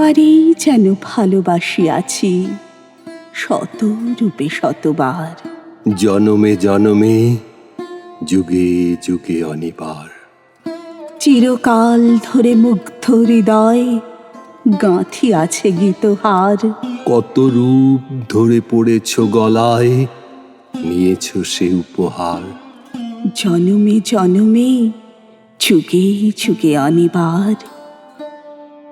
তোমারই যেন ভালোবাসিয়াছি শত রূপে শতবার। জনমে জনমে যুগে যুগে অনিবার। চিরকাল ধরে মুগ্ধ হৃদয় গাঁথি আছে গীতহার। কত রূপ ধরে পড়েছ গলায় নিয়েছ সে উপহার। জনমে জনমে যুগে যুগে অনিবার।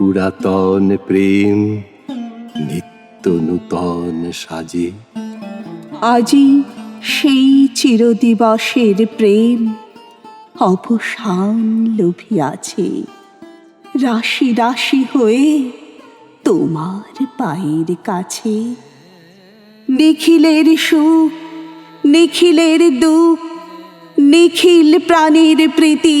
পুরাতন প্রেম নিত্য নূতন সাজে। আজি সেই চিরদিবসের প্রেম অবসান লোভিয়াছে। রাশি রাশি হয়ে তোমার পায়ের কাছে। নিখিলের সুখ নিখিলের দুঃখ নিখিল প্রাণীর প্রীতি।